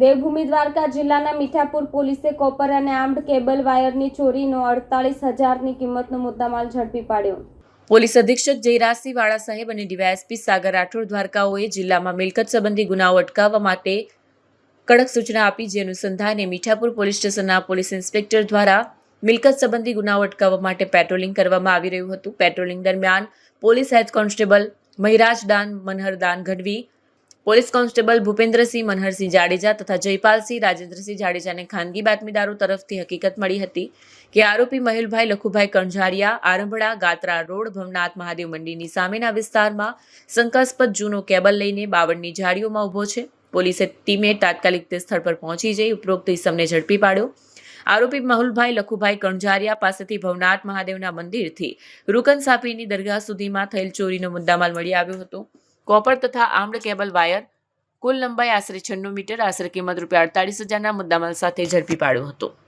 દેવભૂમિ દ્વારકા જિલ્લાના મીઠાપુર પોલીસે કોપર અને આર્મ્ડ કેબલ વાયરની ચોરીનો અડતાલીસ હજારની કિંમતનો મુદ્દામાલ ઝડપી પાડ્યો. પોલીસ અધિક્ષક જયરાજસિંહ વાળા સાહેબ અને ડીવાયએસપી સાગર રાઠોડ દ્વારકાઓએ જિલ્લામાં મિલકત સંબંધી ગુનાઓ અટકાવવા માટે કડક સૂચના આપી, જે અનુસંધાને મીઠાપુર પોલીસ સ્ટેશનના પોલીસ ઇન્સ્પેક્ટર દ્વારા મિલકત સંબંધી ગુનાઓ અટકાવવા માટે પેટ્રોલિંગ કરવામાં આવી રહ્યું હતું. પેટ્રોલિંગ દરમિયાન police head constable Mahiraj Dan Manhardan Gadhvi police constable Bhupendrasinh Manharsinh Jadeja તથા જયપાલસિંહ રાજેન્દ્રસિંહ જાડેજાને ખાનગી બાતમીદારો તરફથી હકીકત મળી હતી કે આરોપી મહેલભાઈ લખુભાઈ કણઝારિયા આરંભડા ગાત્રા રોડ, ભવનાથ મહાદેવ મંદિરની સામેના વિસ્તારમાં શંકાસ્પદ જૂનો કેબલ લઈને બાવળની ઝાડીઓમાં ઊભો છે. પોલીસે ટીમે તાત્કાલિક તે સ્થળ પર પહોંચી જઈ ઉપરોક્ત ઇસમને ઝડપી પાડ્યો. આરોપી મહુલભાઈ લખુભાઈ કણઝારિયા પાસેથી ભવનાથ મહાદેવના મંદિરથી રૂકન સાપીની દરગાહ સુધીમાં થયેલ ચોરીનો મુદ્દામાલ મળી આવ્યો હતો. કોપર તથા આર્મ્ડ કેબલ વાયર કુલ લંબાઈ આશરે છન્નું મીટર, આશરે કિંમત રૂપિયા અડતાળીસ હજારના મુદ્દામાલ સાથે ઝડપી પાડ્યો હતો.